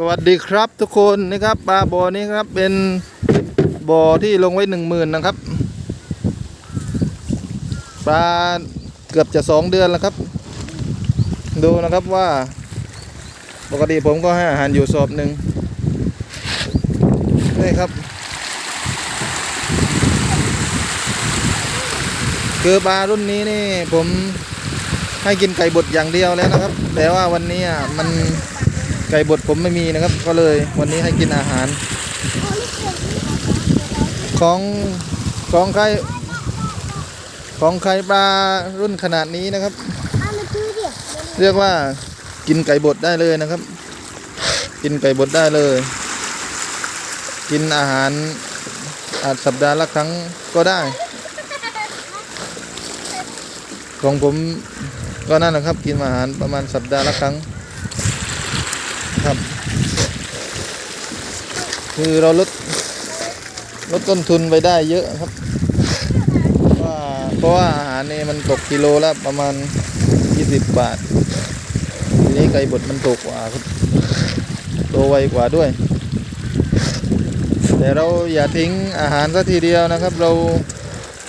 สวัสดีครับทุกคนนี่ครับปลาบ่อนี้ครับเป็นบ่อที่ลงไว้หนึ่งหมื่นนะครับปลาเกือบจะสองเดือนแล้วครับ ดูนะครับว่า ปกติผมก็ให้อาหารอยู่สอบหนึ่งนี่ครับ คือปลารุ่นนี้นี่ผมให้กินไก่บดอย่างเดียวแล้วนะครับ แต่ว่าวันนี้อะมัน ไก่บดผมไม่มีนะครับ ก็เลยวันนี้ให้กินอาหาร ของของใครของใครปลารุ่นขนาดนี้นะครับ เรียกว่ากินไก่บดได้เลยนะครับ กินไก่บดได้เลย กินอาหารอาจสัปดาห์ละครั้งก็ได้ ของผมก็นั่นนะครับ กินอาหารประมาณสัปดาห์ละครั้ง ครับ คือเราลดลดต้นทุนไปได้เยอะครับว่าเพราะว่าอาหารนี่มันตกกิโลละประมาณ 20 บาท ทีนี้ไก่บดมันตกกว่าครับโตไวกว่าด้วย แต่เราอย่าทิ้งอาหารซะทีเดียวนะครับ เรา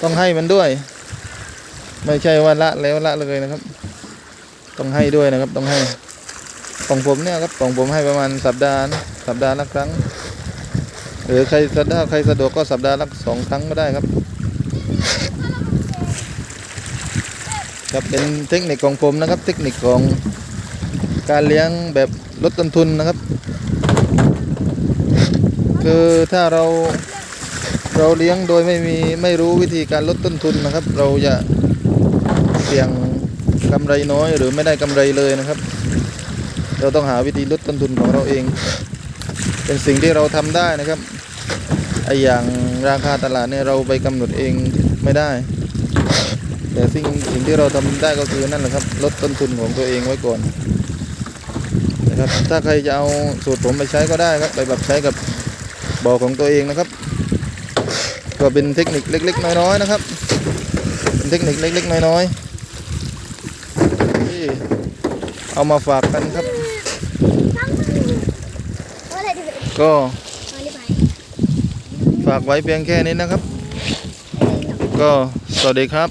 ต้องให้มันด้วย ไม่ใช่ว่าละแล้วละเลยนะครับ ต้องให้ด้วยนะครับต้องให้ ของผมเนี่ยครับของผมให้ประมาณสัปดาห์นะสัปดาห์ละครั้ง หรือใครสะดวกใครสะดวกก็สัปดาห์ละสองครั้งก็ได้ครับครับเป็นเทคนิคของผมนะครับ เทคนิคของการเลี้ยงแบบลดต้นทุนนะครับ คือถ้าเราเราเลี้ยงโดยไม่มีไม่รู้วิธีการลดต้นทุนนะครับ เราจะเสี่ยงกำไรน้อยหรือไม่ได้กำไรเลยนะครับ เราต้องหาวิธีลดต้นทุนของเราเอง เป็นสิ่งที่เราทำได้นะครับไออย่างราคาตลาดเนี่ยเราไปกำหนดเองไม่ได้ แต่สิ่งสิ่งที่เราทำได้ก็คือนั่นแหละครับ ลดต้นทุนของตัวเองไว้ก่อนนะครับถ้าใครจะเอาสูตรผมไปใช้ก็ได้ครับ ไปแบบใช้กับบ่อของตัวเองนะครับ ก็เป็นเทคนิคเล็ก ๆ น้อยๆนะครับเป็นเทคนิคเล็ก ๆ น้อยๆที่เอามาฝากกันครับ ว่าอะไรดีไป ก็ฝากไว้เพียงแค่นี้นะครับ ก็สวัสดีครับ